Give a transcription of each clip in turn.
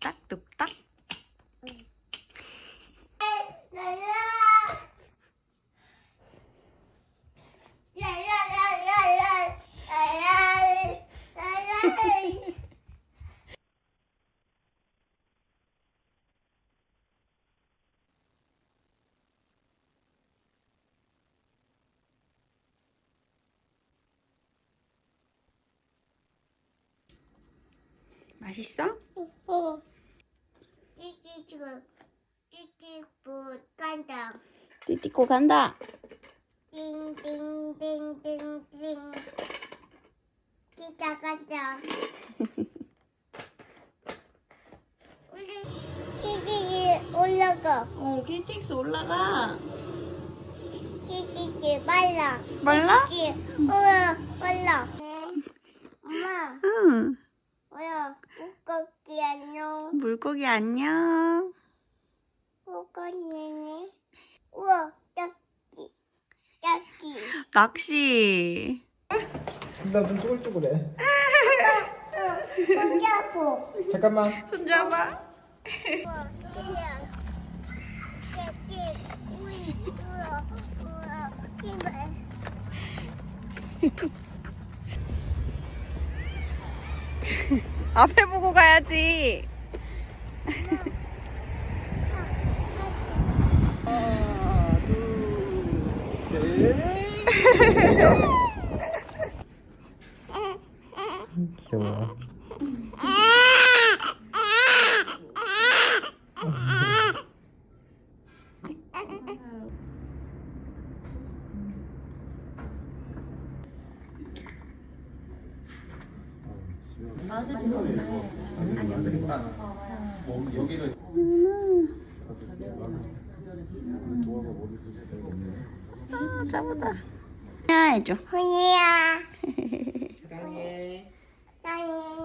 to 맛있어? 찌찌찌고 찌찌부 간다 띠띠코 간다. 띵띵띵띵띵 찌짜 간다 우리 찌찌찌 올라가 어, KTX 올라가. 찌찌찌 말라 말라? 찌찌 올라 올라 엄마 응. 뭐야 물고기 안녕 물고기 안녕. 물고기네 우와 딱지 딱지 낚시. 나눈 쭈글쭈글해. 손잡고 잠깐만. 손잡아. 앞에 보고 가야지. 하나, 둘, 셋. 귀여워. 아, 짜보다. 야, 해줘. 훈이야 사랑해. 사랑해.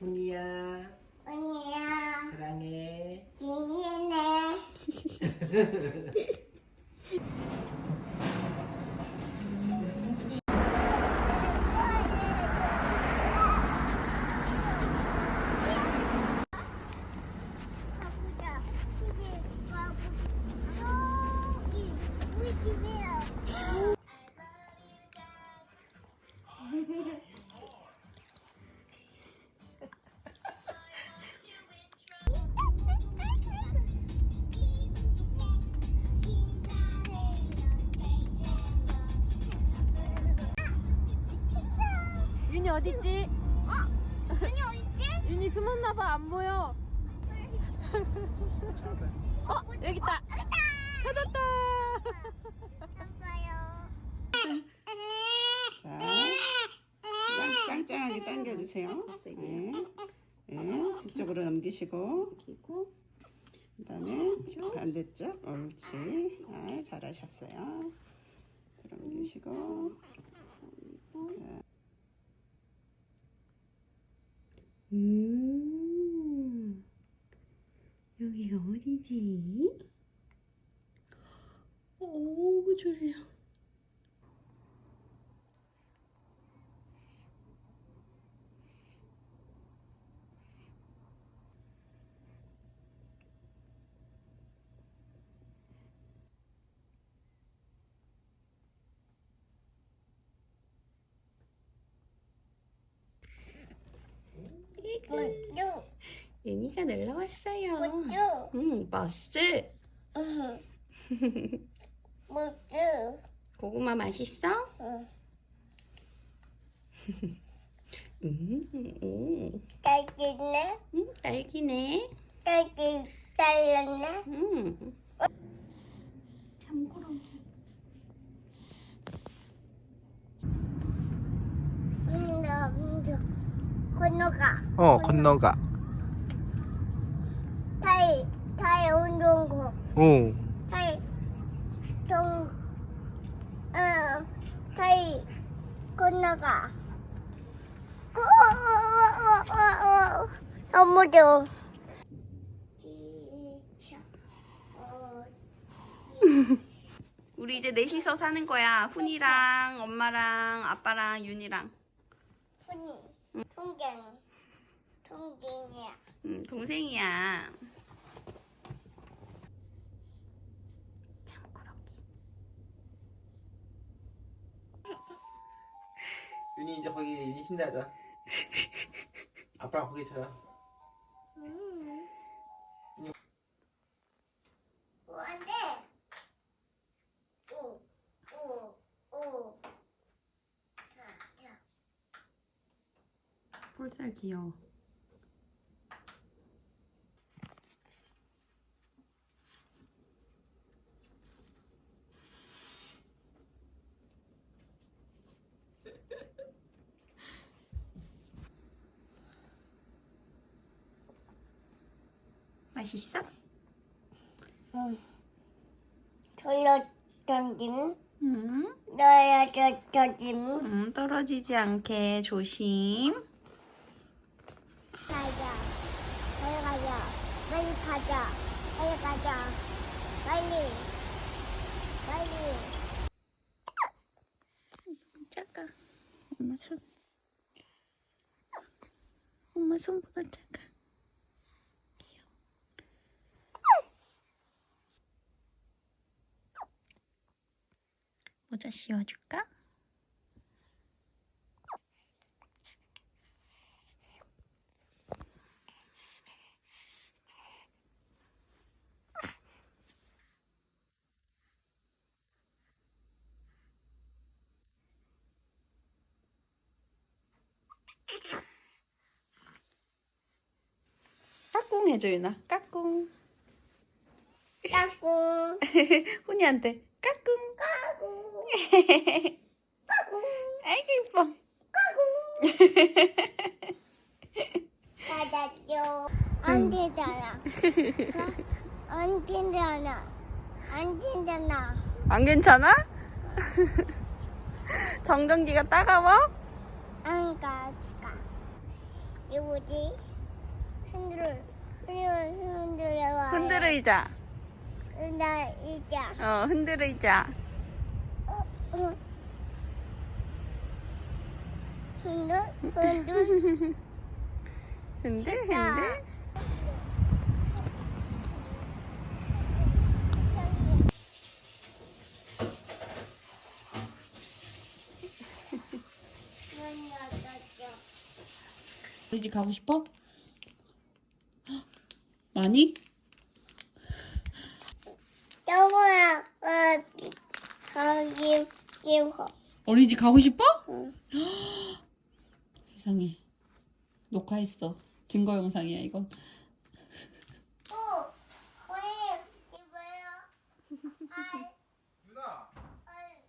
훈이야. 훈이야 사랑해. 진이네 어딨지? 윤이 어딨지? 윤이 숨었나봐 안 보여. 어 여기 있다. 찾았다. 아빠요. 자, 짱짱하게 당겨주세요. 세게. 네, 뒤쪽으로 넘기시고, 끼고, 그 다음에 반대쪽, 옳지. 아, 잘하셨어요. 넘기시고. 자. 음, 여기가 어디지? 오, 그 졸려. 뽀쭈. 윤희가 놀러 왔어요. 뽀쭈. 응, 버스. 뽀쭈. 고구마 맛있어? 응. 음, 음, 딸기네. 음, 딸기네. 딸기 딸렸네. 음. 참고로. 건너가. 어, 건너가. 타이 타이 운동고. 오. 타이 동. 어 타이 건너가. 어, 어, 어, 어, 어. 너무 좋아. 지쳐. 어, 우리 이제 넷이서 사는 거야. 훈이랑 엄마랑 아빠랑 윤이랑. 훈이 통장 동생이야. 음, 동생이야. 장꾸러기. 윤이 이제 거기 윤이 침대 하자. 아빠랑 거기 자자. 귀여워. 맛있어? 응. 돌려 던짐. 응. 저 던짐. 음, 떨어지지 않게 조심. 가자. 빨리 가자. 빨리 가자. 빨리 가자. 빨리. 빨리. 작아. 엄마 손. 엄마 손보다 작아. 모자 씌워줄까? 해줘 유나. 까꿍. 까꿍. 훈이한테 까꿍. 까꿍. 까꿍. 아이고 이뻐. 받아줘. 안 되잖아. 안 되잖아. 안 되잖아. 안 괜찮아? 정전기가 따가워? 안 가. 가. 이거 뭐지? 흔들어. 흔들어. 흔들어. 흔들어 의자. 나 이자. 어 흔들어 의자. 어, 어. 흔들. 흔들. 흔들 흔들. 우리 집 가고 싶어? 많이? 영호야, 어, 거기 찍어. 어린이집 가고 싶어? 응. 세상에 녹화했어 증거 영상이야 이건 어, 우리 이거요. 알, 윤아. 알.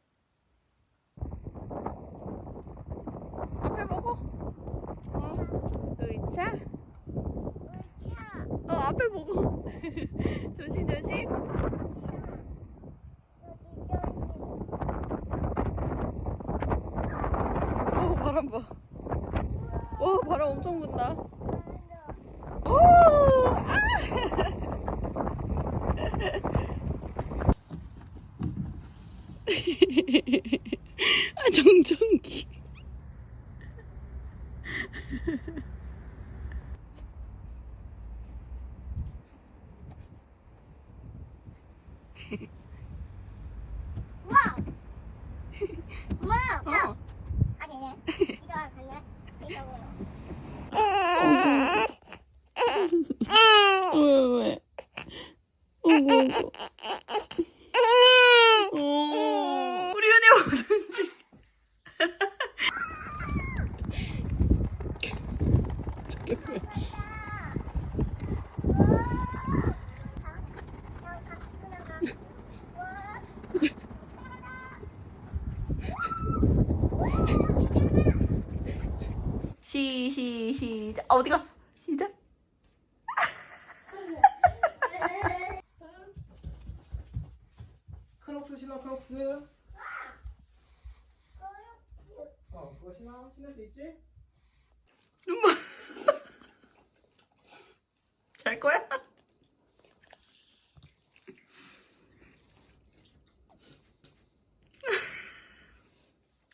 앞에 보고 어 의자 으차, 어 앞에 보고. 조심 조심. 오 바람 봐오 바람 엄청 분다. 어, 오! 아! 아 정전기 와! 뭐? 어. 아니네. 이거 갈래? 이쪽으로. 왜, 왜? 어구, 어구. 오, 우리 은혜 오는지. 저게 뭐야? 시, 시, 시작. 아, 어디가?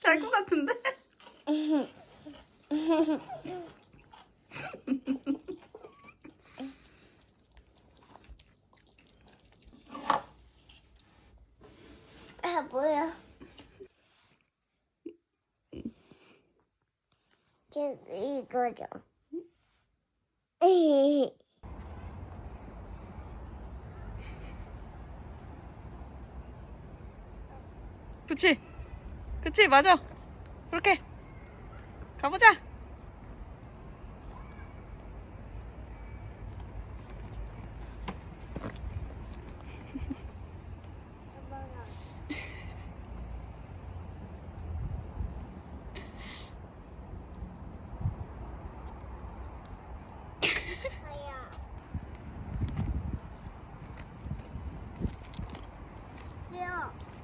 잘 것 같은데? 아 뭐야? 제 이거죠. 그치? 그치, 맞아. 그렇게. 가보자.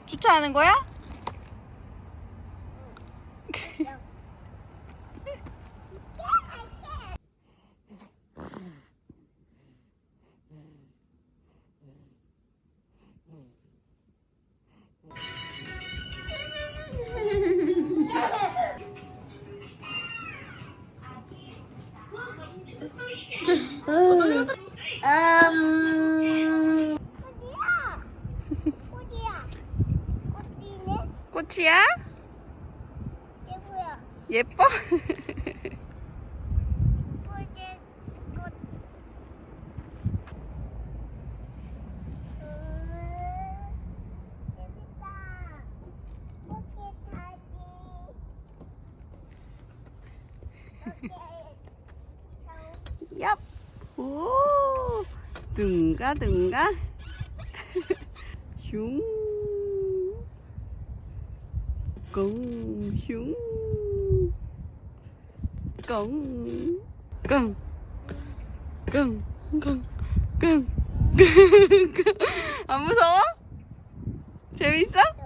주차하는 거야? 꽃이야? 얘 뭐야? 예뻐? 어디 꽃? 음, 재밌다. 꽃게 타기. 오케이. 얍. 오. 둥가 둥가. 슝. 꽁 슝. 꽁. 꽁. 꽁. 꽁. 꽁. 안 무서워? 재밌어?